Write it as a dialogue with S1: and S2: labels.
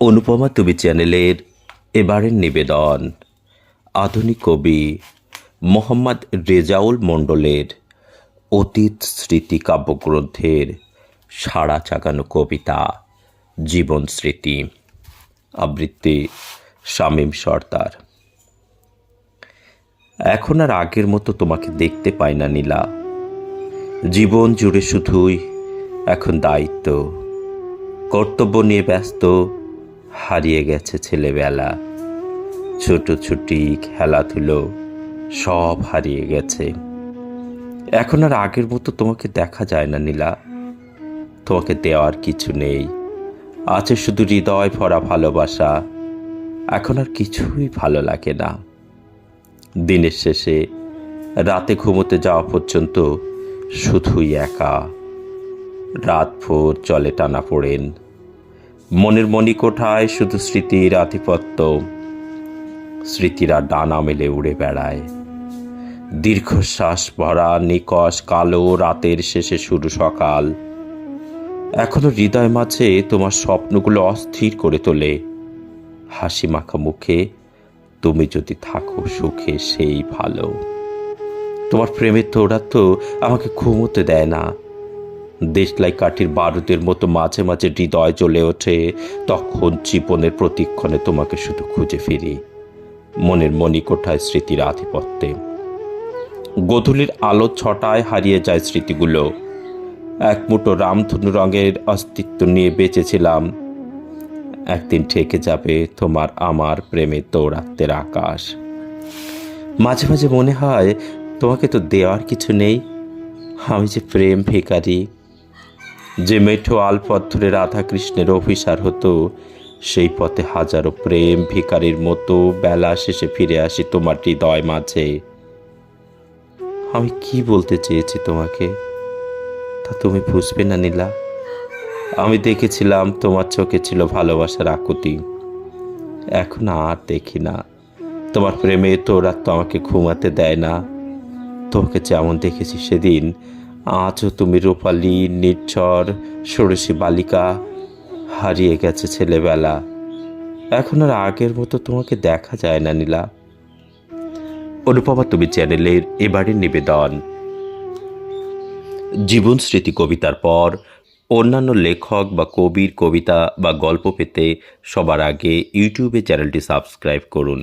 S1: অনুপমা তুমি চ্যানেলের এবারের নিবেদন। আধুনিক কবি মোহাম্মদ রেজাউল মণ্ডলের অতীত স্মৃতি কাব্যগ্রন্থের সাড়া চাগানো কবিতা, জীবন স্মৃতি। আবৃত্তি শামীম সর্দার। এখন আর আগের মতো তোমাকে দেখতে পাই না, নীলা। জীবন জুড়ে শুধুই এখন দায়িত্ব। কর্তব্য নিয়ে ব্যস্ত হারিয়ে গেছে ছেলেবেলা। ছোট ছুটি, খেলাধুলো, সব হারিয়ে গেছে। এখন আর আগের মতো তোমাকে দেখা যায় না, নীলা। তোমাকে দেওয়ার কিছু নেই। আছে শুধু হৃদয় ভরা ভালোবাসা। এখন আর কিছুই ভালো লাগে না। দিনের শেষে, রাতে ঘুমোতে যাওয়া পর্যন্ত শুধুই একা। রাত ভোর চলে টানা পড়েন। মনের মণিকোঠায় শুধু স্মৃতির আধিপত্য। স্মৃতিরা ডানা মেলে উড়ে বেড়ায়। দীর্ঘশ্বাস ভরা নিকশ কালো রাতের শেষে শুরু সকাল। এখনও হৃদয় মাঝে তোমার স্বপ্নগুলো অস্থির করে তোলে। হাসি মাখা মুখে তুমি যদি থাকো সুখে সেই ভালো। তোমার প্রেমের তোড়া তো আমাকে ঘুমোতে দেয় না। দেশলাই কাঠির বারুদের মতো মাঝে মাঝে হৃদয় জ্বলে ওঠে। তখন জীবনের প্রতিক্ষণে তোমাকে শুধু খুঁজে ফিরি। মনের মণিকোঠায় স্মৃতির আধিপত্যে। গোধূলির আলো ছটায় হারিয়ে যায় স্মৃতিগুলো। এক মুঠো রামধনু রঙের অস্তিত্ব নিয়ে বেঁচেছিলাম। একদিন ঠেকে যাবে তোমার আমার প্রেমে দৌড়াত্মের আকাশ। মাঝে মাঝে মনে হয়, তোমাকে তো দেওয়ার কিছু নেই। আমি যে প্রেম ভিকারি যে মেঠো আলপথ ধরে রাধা কৃষ্ণের অভিসার হতো, সেই পথে হাজারো প্রেম ভিকারির মতো বেলা শেষে ফিরে আসি তোমার হৃদয় মাঝে। আমি কি বলতে চেয়েছি তোমাকে? তা তুমি বুঝবে না, নীলা। আমি দেখেছিলাম তোমার চোখে ছিল ভালোবাসার আকুতি। এখন আর দেখি না। তোমার প্রেমে তোরা তো আমাকে ঘুমাতে দেয় না। তোমাকে যেমন দেখেছি সেদিন আজও তুমি রূপালী, নির্ঝর ষোড়শী বালিকা হারিয়ে গেছে ছেলেবেলা। এখন আর আগের মতো তোমাকে দেখা যায় না, নীলা। অনুপমা, তুমি চ্যানেলের এবারের নিবেদন। জীবন স্মৃতি কবিতার পর অন্যান্য লেখক বা কবির কবিতা বা গল্প পেতে সবার আগে ইউটিউবে চ্যানেলটি সাবস্ক্রাইব করুন।